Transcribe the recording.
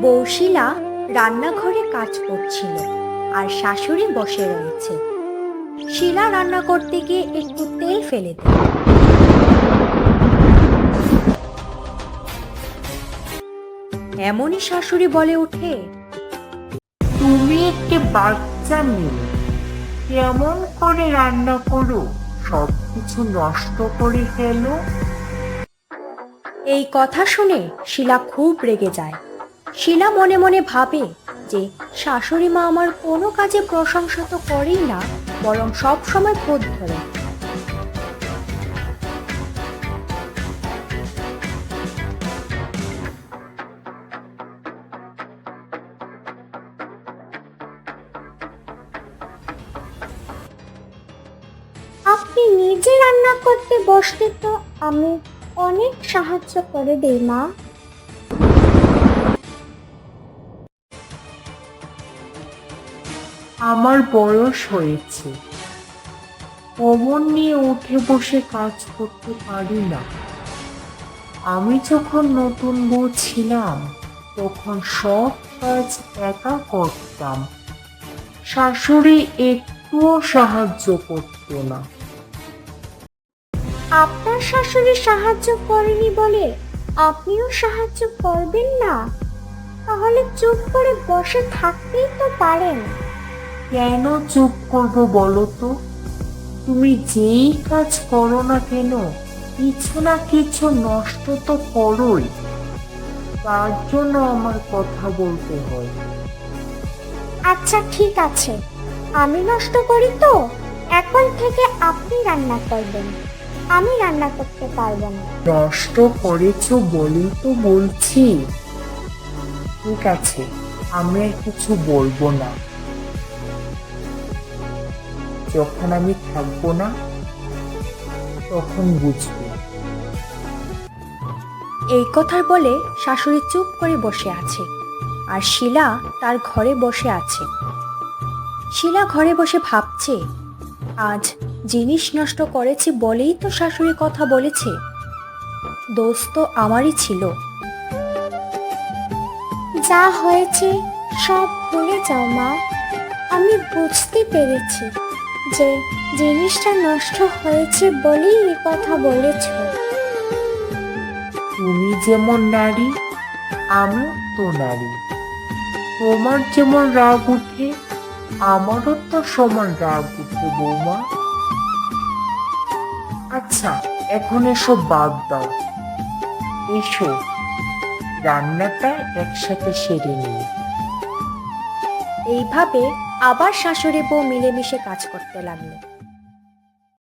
বৌশিলা রান্নাঘরে কাজ করছিল আর শাশুড়ি বসে রয়েছে। শিলা রান্না করতে গিয়ে একটু তেল ফেলে দেয় এমনই শাশুড়ি বলে ওঠে তুমি একটি বাচ্চা মেয়ে কেমন করে রান্না করো? সবকিছু নষ্ট করে ফেলো। এই কথা শুনে শিলা খুব রেগে যায়। শিলা মনে মনে ভাবে যে শাশুড়ি মা আমার কোনো কাজে প্রশংসা তো করেই না, বরং সব সময় ধরে। আপনি নিজে রান্না করতে বসলে তো আমি অনেক সাহায্য করে দেই মা। আমার বয়স হয়েছে। অমন নিয়ে উঠে বসে কাজ করতে পারি না। আমি যখন নতুন বউ ছিলাম, তখন সব কাজ একা করতাম। শাশুড়ি একটুও সাহায্য করতো না। আপনার শাশুড়ি সাহায্য করেনি বলে আপনিও সাহায্য করবেন না? তাহলে চুপ করে বসে থাকতেই তো পারেন। কেন চুপ করব বলো তো? তুমি যেই কাজ করো না কেন কিছু না কিছু নষ্ট তো করোই। তার জন্য আমার কথা বলতে হয়। আচ্ছা ঠিক আছে। আমি নষ্ট করি তো এখন থেকে আপনি রান্না করবেন। আমি রান্না করতে পারব না। নষ্ট করেছ বলেই তো বলছি। ঠিক আছে আমি আর কিছু বলব না। যখন আমি থাকব না তখন বুঝবে। এই কথার বলে শাশুড়ি চুপ করে বসে আছে আর শিলা তার ঘরে বসে আছে। শিলা ঘরে বসে ভাবছে আজ জিনিস নষ্ট করেছি বলেই তো শাশুড়ি কথা বলেছে। দোষ তো আমারই ছিল। যা হয়েছে সব ভুলে যাও মা আমি বুঝতে পেরেছি। যে জিনিসটা নষ্ট হয়েছে বলেই এই কথা বলেছ। তুমি যেমন নারী আমিও তো নারী। তোমার যেমন রাগ উঠে আমারও তো সমান রাগ উঠে বৌমা। আচ্ছা এখন এসব বাদ দাও। এসো রান্নাটা একসাথে সেরে নিই। এইভাবে আবার শাশুড়ি বউ মিলেমিশে কাজ করতে লাগল।